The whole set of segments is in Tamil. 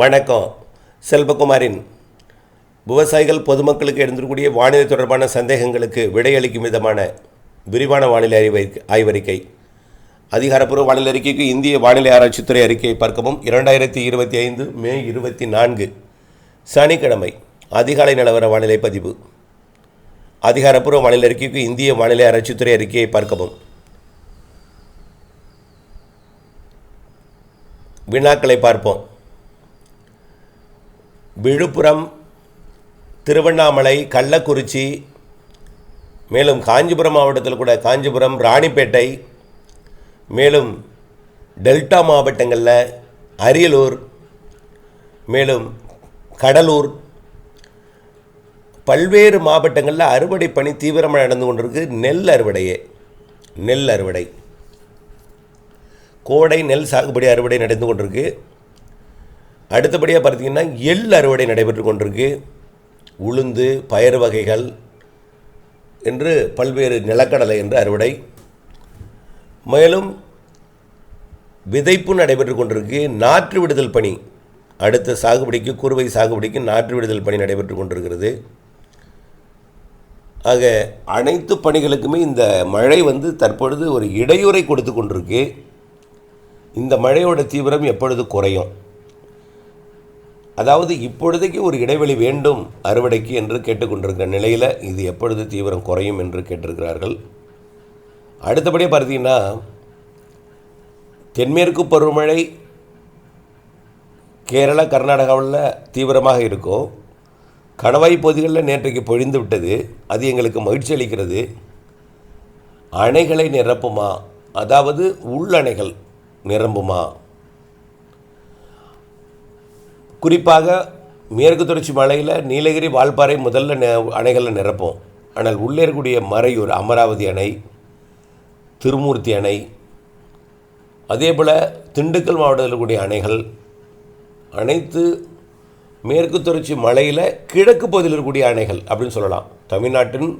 வணக்கம். செல்வகுமாரின் விவசாயிகள் பொதுமக்களுக்கு எழுந்திருக்கூடிய வானிலை தொடர்பான சந்தேகங்களுக்கு விடையளிக்கும் விதமான விரிவான வானிலை அறிவை ஆய்வறிக்கை. அதிகாரப்பூர்வ வானிலை அறிக்கைக்கு இந்திய வானிலை ஆராய்ச்சித்துறை அறிக்கையை பார்க்கவும். இரண்டாயிரத்தி இருபத்தி ஐந்து மே இருபத்தி நான்கு சனிக்கிழமை அதிகாலை நிலவர வானிலை பதிவு. அதிகாரப்பூர்வ வானிலை அறிக்கைக்கு இந்திய வானிலை ஆராய்ச்சித்துறை அறிக்கையை பார்க்கவும். வினாக்களை பார்ப்போம். விழுப்புரம் திருவண்ணாமலை கள்ளக்குறிச்சி மேலும் காஞ்சிபுரம் மாவட்டத்தில் கூட காஞ்சிபுரம் ராணிப்பேட்டை மேலும் டெல்டா மாவட்டங்களில் அரியலூர் மேலும் கடலூர் பல்வேறு மாவட்டங்களில் அறுவடை பணி தீவிரமாக நடந்து கொண்டிருக்கு. நெல் அறுவடையே நெல் அறுவடை. கோடை நெல் சாகுபடி அறுவடை நடந்து கொண்டிருக்கு. அடுத்தபடியாக பார்த்தீங்கன்னா எள் அறுவடை நடைபெற்று கொண்டிருக்கு. உளுந்து பயறு வகைகள் என்று பல்வேறு நிலக்கடலை என்று அறுவடை. மேலும் விதைப்பு நடைபெற்று கொண்டிருக்கு. நாற்று விடுதல் பணி அடுத்த சாகுபடிக்கு குறுவை சாகுபடிக்கு நாற்று விடுதல் பணி நடைபெற்று கொண்டிருக்கிறது. ஆக அனைத்து பணிகளுக்குமே இந்த மழை வந்து தற்பொழுது ஒரு இடையூறை கொடுத்து கொண்டிருக்கு. இந்த மழையோட தீவிரம் எப்பொழுது குறையும்? அதாவது இப்பொழுதைக்கு ஒரு இடைவெளி வேண்டும் அறுவடைக்கு என்று கேட்டுக்கொண்டிருக்கிற நிலையில் இது எப்பொழுது தீவிரம் குறையும் என்று கேட்டிருக்கிறார்கள். அடுத்தபடியாக பார்த்தீங்கன்னா தென்மேற்கு பருவமழை கேரளா கர்நாடகாவில் தீவிரமாக இருக்கும். கணவாய் பகுதிகளில் நேற்றைக்கு பொழிந்து விட்டது. அது எங்களுக்கு மகிழ்ச்சி அளிக்கிறது. அணைகளை நிரப்புமா? அதாவது உள்ளணைகள் நிரம்புமா? குறிப்பாக மேற்கு தொடர்ச்சி மலையில் நீலகிரி வால்பாறை முதல்ல நெ அணைகளில் நிரப்போம். ஆனால் உள்ளே இருக்கக்கூடிய மறையூர் அமராவதி அணை திருமூர்த்தி அணை அதே போல் திண்டுக்கல் மாவட்டத்தில் இருக்கக்கூடிய அணைகள் அனைத்து மேற்கு தொடர்ச்சி மலையில் கிழக்கு பகுதியில் இருக்கக்கூடிய அணைகள் அப்படின்னு சொல்லலாம். தமிழ்நாட்டின்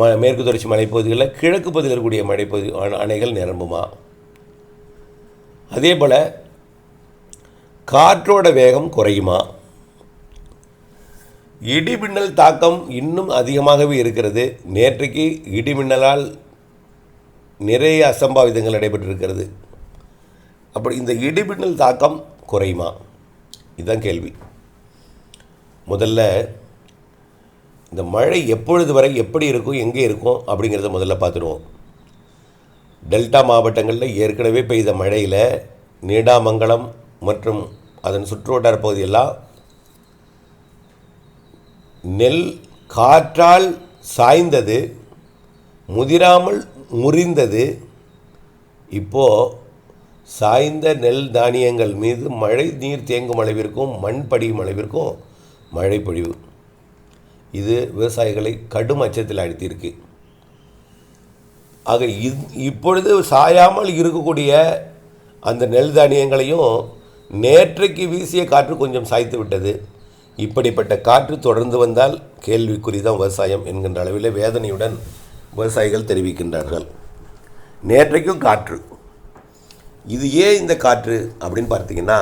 ம மேற்கு தொடர்ச்சி மலைப்பகுதிகளில் கிழக்கு பகுதியில் இருக்கக்கூடிய மலைப்பகுதி அணைகள் நிரம்புமா? அதே போல் காற்றோட வேகம் குறையுமா? இடிமின்னல் தாக்கம் இன்னும் அதிகமாகவே இருக்கிறது. நேற்றைக்கு இடிமின்னலால் நிறைய அசம்பாவிதங்கள் நடைபெற்றிருக்கிறது. அப்படி இந்த இடிமின்னல் தாக்கம் குறையுமா? இதுதான் கேள்வி. முதல்ல இந்த மழை எப்பொழுது வரை எப்படி இருக்கும் எங்கே இருக்கும் அப்படிங்கிறத முதல்ல பார்த்துடுவோம். டெல்டா மாவட்டங்களில் ஏற்கனவே பெய்த மழையில் நீடாமங்கலம் மற்றும் அதன் சுற்றுவட்டார பகுதியெல்லாம் நெல் காற்றால் சாய்ந்தது முதிராமல் முறிந்தது. இப்போது சாய்ந்த நெல் தானியங்கள் மீது மழை நீர் தேங்கும் அளவிற்கும் மண் படியும் அளவிற்கும் மழை பொழிவு. இது விவசாயிகளை கடும் அச்சத்தில் அழுத்தியிருக்கு. ஆக இப்பொழுது சாயாமல் இருக்கக்கூடிய அந்த நெல் தானியங்களையும் நேற்றைக்கு வீசிய காற்று கொஞ்சம் சாய்த்து விட்டது. இப்படிப்பட்ட காற்று தொடர்ந்து வந்தால் கேள்விக்குறி தான் விவசாயம் என்கின்ற அளவில் வேதனையுடன் விவசாயிகள் தெரிவிக்கின்றார்கள். நேற்றைக்கும் காற்று. இது ஏன் இந்த காற்று அப்படின்னு பார்த்தீங்கன்னா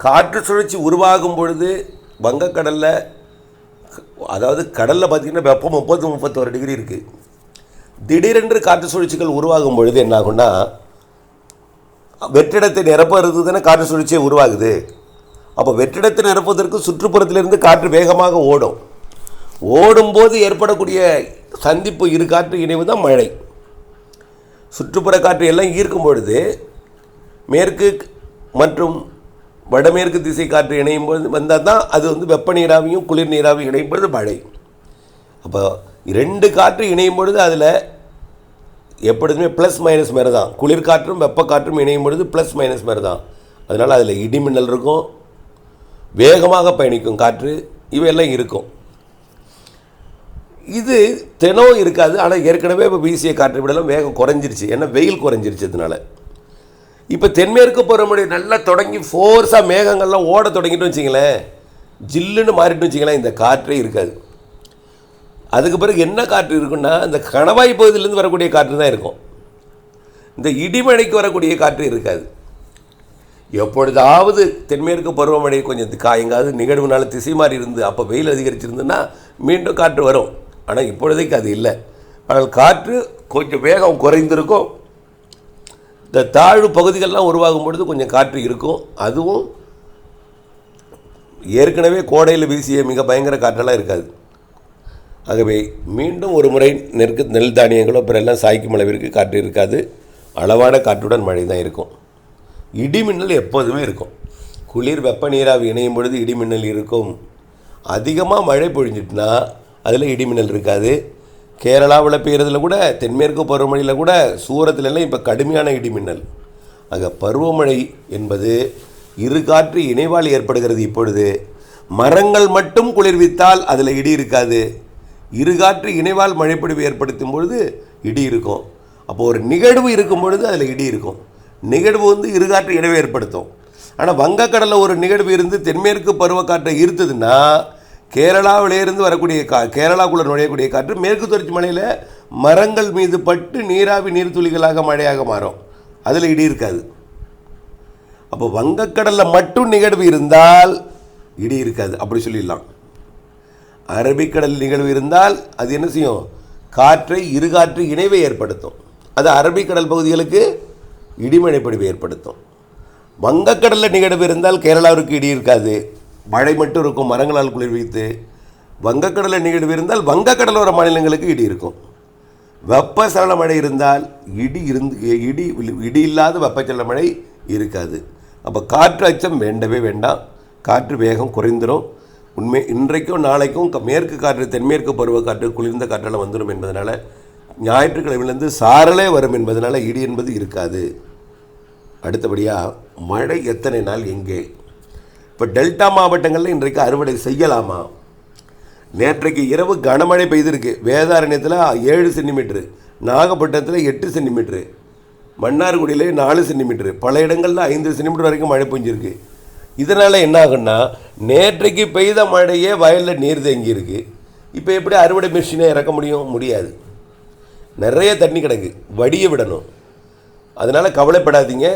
காற்று சுழற்சி உருவாகும் பொழுது வங்கக்கடலில் அதாவது கடலில் பார்த்தீங்கன்னா வெப்பம் முப்பத்து முப்பத்தோரு டிகிரி இருக்குது திடீரென்று காற்று சுழற்சிகள் உருவாகும் பொழுது என்னாகும்னா வெற்றிடத்தை நிரப்புறது தானே காற்று சுழற்சியை உருவாகுது. அப்போ வெற்றிடத்தை நிரப்புவதற்கு சுற்றுப்புறத்திலிருந்து காற்று வேகமாக ஓடும். ஓடும்போது ஏற்படக்கூடிய சந்திப்பு இரு காற்று இணைவு தான் மழை. சுற்றுப்புற காற்று எல்லாம் ஈர்க்கும் பொழுது மேற்கு மற்றும் வடமேற்கு திசை காற்று இணையும் பொழுது வந்தால் தான் அது வந்து வெப்ப நீராவியும் குளிர் நீராவியும் இணையும் பொழுது மழை. அப்போ ரெண்டு காற்று இணையும் பொழுது அதில் எப்பொழுதுமே ப்ளஸ் மைனஸ் மாரி தான் குளிர்காற்றும் வெப்பக்காற்றும் இணையும் பொழுது ப்ளஸ் மைனஸ் மாதிரி தான் அதனால் அதில் இடிமின்னல் இருக்கும். வேகமாக பயணிக்கும் காற்று இவையெல்லாம் இருக்கும். இது தினம் இருக்காது ஆனால் ஏற்கனவே இப்போ வீசிய காற்று விடலாம் வேகம் குறைஞ்சிருச்சு. ஏன்னா வெயில் குறைஞ்சிருச்சு அதனால இப்போ தென்மேற்கு பருவமழை நல்லா தொடங்கி ஃபோர்ஸாக மேகங்கள்லாம் ஓட தொடங்கிட்டு வச்சிங்களேன் ஜில்லுன்னு மாறிட்டு வச்சிங்களேன் இந்த காற்றே இருக்காது. அதுக்கு பிறகு என்ன காற்று இருக்குன்னா இந்த கணவாய் பகுதியிலேருந்து வரக்கூடிய காற்று தான் இருக்கும். இந்த இடிமழைக்கு வரக்கூடிய காற்று இருக்காது. எப்பொழுதாவது தென்மேற்கு பருவமழை கொஞ்சம் கா எங்காவது நிகழ்வுனால திசை மாறி இருந்து அப்போ வெயில் அதிகரிச்சிருந்துன்னா மீண்டும் காற்று வரும். ஆனால் இப்பொழுதைக்கு அது இல்லை. ஆனால் காற்று கொஞ்சம் வேகம் குறைந்திருக்கும். இந்த தாழ்வு பகுதிகள்லாம் உருவாகும் பொழுது கொஞ்சம் காற்று இருக்கும். அதுவும் ஏற்கனவே கோடையில் வீசிய மிக பயங்கர காற்றெல்லாம் இருக்காது. ஆகவே மீண்டும் ஒரு முறை நெருக்கு நெல் தானியங்களோ அப்புறம் எல்லாம் சாய்க்கும் அளவிற்கு காற்று இருக்காது. அளவான காற்றுடன் மழை தான் இருக்கும். இடிமின்னல் எப்போதுமே இருக்கும். குளிர் வெப்ப நீராவி இணையும் பொழுது இடிமின்னல் இருக்கும். அதிகமாக மழை பொழிஞ்சிட்டுனா அதில் இடிமின்னல் இருக்காது. கேரளாவில் பெய்கிறதுல கூட தென்மேற்கு பருவமழையில் கூட சூரத்துலலாம் இப்போ கடுமையான இடிமின்னல். ஆக பருவமழை என்பது இரு காற்று இணைவால் ஏற்படுகிறது இப்பொழுது. மரங்கள் மட்டும் குளிர்வித்தால் அதில் இடி இருக்காது. இருகாற்று இணைவால் மழைப்பொழிவு ஏற்படுத்தும் பொழுது இடி இருக்கும். அப்போது ஒரு நிகழ்வு இருக்கும் பொழுது அதில் இடி இருக்கும். நிகழ்வு வந்து இருகாற்று இணைவை ஏற்படுத்தும். ஆனால் வங்கக்கடலில் ஒரு நிகழ்வு இருந்து தென்மேற்கு பருவக்காற்றை இருந்ததுன்னா கேரளாவிலேருந்து வரக்கூடிய கா கேரளாக்குள்ளே நுழையக்கூடிய காற்று மேற்கு தொடர்ச்சி மலையில் மரங்கள் மீது பட்டு நீராவி நீர்த்துளிகளாக மழையாக மாறும். அதில் இடி இருக்காது. அப்போ வங்கக்கடலில் மட்டும் நிகழ்வு இருந்தால் இடி இருக்காது. அப்படி சொல்லிடலாம். அரபிக்கடல் நிகழ்வு இருந்தால் அது என்ன செய்யும்? காற்றை இருகாற்று இணைவை ஏற்படுத்தும். அது அரபிக்கடல் பகுதிகளுக்கு இடிமழை பொழிவை ஏற்படுத்தும். வங்கக்கடலில் நிகழ்வு இருந்தால் கேரளாவிற்கு இடி இருக்காது. மழை மட்டும் இருக்கும் மரங்களால் குளிர்வித்து வங்கக்கடலில் நிகழ்வு இருந்தால் வங்கக்கடலோர மாநிலங்களுக்கு இடி இருக்கும். வெப்பசலன மழை இருந்தால் இடி இருந்து இடி இடி இல்லாத வெப்பச்சலன மழை இருக்காது. அப்போ காற்று அச்சம் வேண்டவே வேண்டாம். காற்று வேகம் குறைந்துடும் உண்மை இன்றைக்கும் நாளைக்கும் மேற்கு காற்று தென்மேற்கு பருவக்காற்று குளிர்ந்த காற்றெல்லாம் வந்துடும் என்பதனால் ஞாயிற்றுக்கிழமையிலேருந்து சாரலே வரும் என்பதனால் இடி என்பது இருக்காது. அடுத்தபடியாக மழை எத்தனை நாள் எங்கே? இப்போ டெல்டா மாவட்டங்களில் இன்றைக்கு அறுவடை செய்யலாமா? நேற்றைக்கு இரவு கனமழை பெய்திருக்கு. வேதாரண்யத்தில் ஏழு சென்டிமீட்ரு நாகப்பட்டினத்தில் எட்டு சென்டிமீட்ரு மன்னார்குடியிலே நாலு சென்டிமீட்ரு பல இடங்களில் ஐந்து சென்டிமீட்டர் வரைக்கும் மழை பெஞ்சிருக்கு. இதனால் என்ன ஆகுன்னா நேற்றைக்கு பெய்த மழையே வயலில் நீர் தேங்கியிருக்கு இப்போ எப்படி அறுவடை மிஷினை இறக்க முடியும்? முடியாது. நிறைய தண்ணி கிடக்கு. வடிய விடணும். அதனால் கவலைப்படாதீங்க.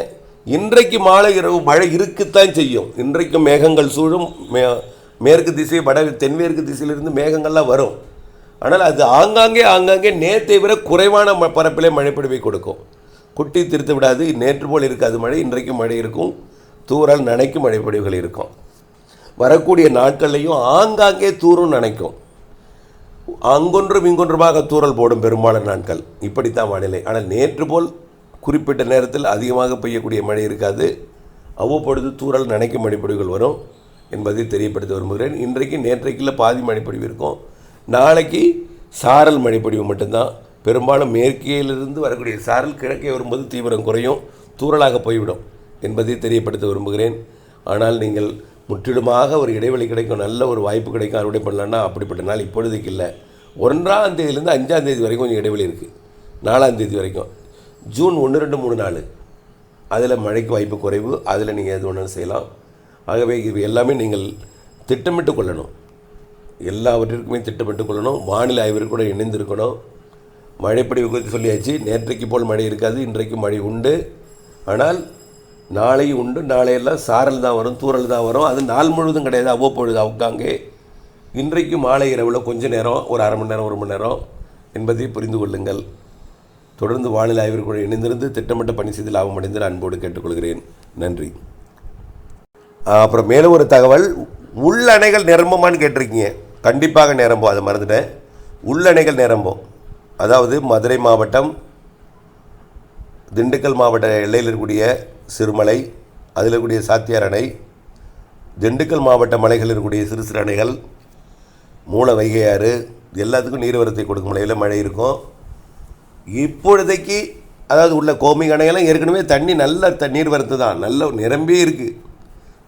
இன்றைக்கு மாலை இரவு மழை இருக்குத்தான் செய்யும். இன்றைக்கும் மேகங்கள் சூழும். மே மேற்கு திசை வட தென்மேற்கு திசையிலிருந்து மேகங்கள்லாம் வரும். ஆனால் அது ஆங்காங்கே ஆங்காங்கே நேற்றை விட குறைவான ம பரப்பிலே மழைப்பொழிவை கொடுக்கும். குட்டி திருத்து விடாது. நேற்று போல் இருக்காது மழை. இன்றைக்கும் மழை இருக்கும். தூறல் நனைக்கும் மழைப்பொழிவுகள் இருக்கும். வரக்கூடிய நாட்கள்லையும் ஆங்காங்கே தூரும் நனைக்கும். அங்கொன்றும் இங்கொன்றுமாக தூறல் போடும் பெரும்பாலான நாட்கள். இப்படித்தான் வானிலை. ஆனால் நேற்று போல் குறிப்பிட்ட நேரத்தில் அதிகமாக பெய்யக்கூடிய மழை இருக்காது. அவ்வப்பொழுது தூறல் நனைக்கும் மழைப்பொழிவுகள் வரும் என்பதை தெரியப்படுத்த விரும்புகிறேன். இன்றைக்கு நேற்றைக்குள்ள பாதி மழைப்பொழிவு இருக்கும். நாளைக்கு சாரல் மழைப்பொழிவு மட்டும்தான். பெரும்பாலும் மேற்கேயிலிருந்து வரக்கூடிய சாரல் கிழக்கே வரும்போது தீவிரம் குறையும். தூரலாக போய்விடும். என்பதை தெரியப்படுத்த விரும்புகிறேன். ஆனால் நீங்கள் முற்றிலுமாக ஒரு இடைவெளி கிடைக்கும் நல்ல ஒரு வாய்ப்பு கிடைக்கும் அறுவடை பண்ணலான்னா அப்படிப்பட்ட நாள் இப்பொழுதுக்கு இல்லை. ஒன்றாம் தேதியிலேருந்து அஞ்சாம் தேதி வரைக்கும் கொஞ்சம் இடைவெளி இருக்குது நாலாம் தேதி வரைக்கும். ஜூன் ஒன்று ரெண்டு மூணு நாள். அதில் மழைக்கு வாய்ப்பு குறைவு. அதில் நீங்கள் எது ஒன்றும் செய்யலாம். ஆகவே இது எல்லாமே நீங்கள் திட்டமிட்டு கொள்ளணும். எல்லாவற்றிற்குமே திட்டமிட்டு கொள்ளணும். வானிலை ஆய்விற்கு கூட இணைந்திருக்கணும். மழைப்படிவு குறித்து சொல்லியாச்சு. நேற்றைக்கு போல் மழை இருக்காது. இன்றைக்கு மழை உண்டு. ஆனால் நாளையும் உண்டு நாளையெல்லாம் சாரல் தான் வரும் தூரல் தான் வரும். அது நாள் முழுவதும் கிடையாது அவ்வப்பொழுது அவுக்காங்கே இன்றைக்கு மாலை இரவில் கொஞ்ச நேரம் ஒரு அரை மணி நேரம் ஒரு மணி நேரம் என்பதை புரிந்து கொள்ளுங்கள். தொடர்ந்து வானிலை ஆய்விற்குள் இணைந்திருந்து திட்டமிட்ட பணி செய்து லாபம் அடைந்து அன்போடு கேட்டுக்கொள்கிறேன். நன்றி. அப்புறம் மேலும் ஒரு தகவல். உள்ளணைகள் நிரம்புமான்னு கேட்டிருக்கீங்க. கண்டிப்பாக நிரம்பும் அதை மறந்துட்டேன். உள்ளணைகள் நிரம்பும். அதாவது மதுரை மாவட்டம் திண்டுக்கல் மாவட்ட எல்லையில் இருக்கக்கூடிய சிறுமலை அதில் இருக்கக்கூடிய சாத்தியார் அணை திண்டுக்கல் மாவட்ட மலைகளில் இருக்கக்கூடிய சிறு சிறு அணைகள் மூல வைகையாறு ஆறு எல்லாத்துக்கும் நீர்வரத்தை கொடுக்கும் மலையில் மழை இருக்கும். இப்பொழுதைக்கு அதாவது உள்ள கோமி அணையெல்லாம் ஏற்கனவே தண்ணி நல்ல தண்ணீர் நீர்வரத்து தான். நல்ல நிரம்பி இருக்குது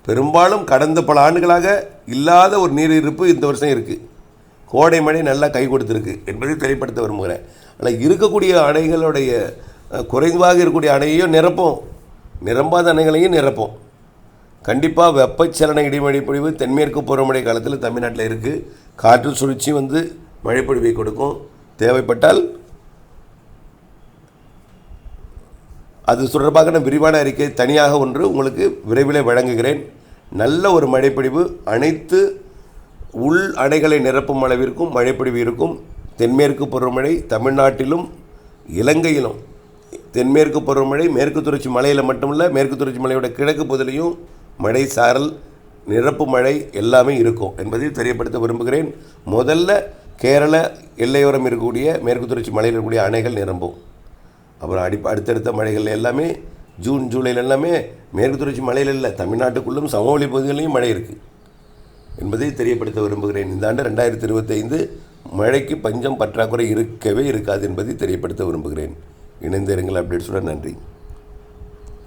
பெரும்பாலும் கடந்த பல ஆண்டுகளாக இல்லாத ஒரு நீர் இருப்பு இந்த வருஷம் இருக்குது கோடை மழை நல்லா கை கொடுத்துருக்கு என்பதை தெளிப்படுத்த விரும்புகிறேன். ஆனால் இருக்கக்கூடிய அணைகளுடைய குறைவாக இருக்கக்கூடிய அணையையும் நிரப்போம் நிரம்பாத அணைகளையும் நிரப்போம் கண்டிப்பாக வெப்பச்சலன இடிமழை தென்மேற்கு பருவமழை காலத்தில் தமிழ்நாட்டில் இருக்குது காற்று சுழற்சி வந்து மழைப்பொழிவை கொடுக்கும். தேவைப்பட்டால் அது தொடர்பாக நான் விரிவான அறிக்கை தனியாக ஒன்று உங்களுக்கு விரைவில் வழங்குகிறேன். நல்ல ஒரு மழைப்பொழிவு அனைத்து உள் அணைகளை நிரப்பும் அளவிற்கும் மழைப்பொழிவு இருக்கும். தென்மேற்கு பருவமழை தமிழ்நாட்டிலும் இலங்கையிலும் தென்மேற்கு பருவமழை மேற்கு தொடர்ச்சி மலையில் மட்டுமில்ல மேற்கு தொடர்ச்சி மலையோட கிழக்கு பகுதியிலையும் மழை சாரல் நிரப்பு மழை எல்லாமே இருக்கும் என்பதை தெரியப்படுத்த விரும்புகிறேன். முதல்ல கேரள எல்லையோரம் இருக்கக்கூடிய மேற்கு தொடர்ச்சி மலையில் இருக்கக்கூடிய அணைகள் நிரம்பும். அப்புறம் அடி அடுத்தடுத்த மழைகள் எல்லாமே ஜூன் ஜூலையில் எல்லாமே மேற்கு தொடர்ச்சி மலையில் இல்லை தமிழ்நாட்டுக்குள்ளும் சமவெளி பகுதிகளிலும் மழை இருக்குது என்பதை தெரியப்படுத்த விரும்புகிறேன். இந்த ஆண்டு ரெண்டாயிரத்தி இருபத்தைந்து மழைக்கு பஞ்சம் பற்றாக்குறை இருக்கவே இருக்காது என்பதை தெரியப்படுத்த விரும்புகிறேன். இணைந்திருங்கள். அப்டேட்ஸோட நன்றி.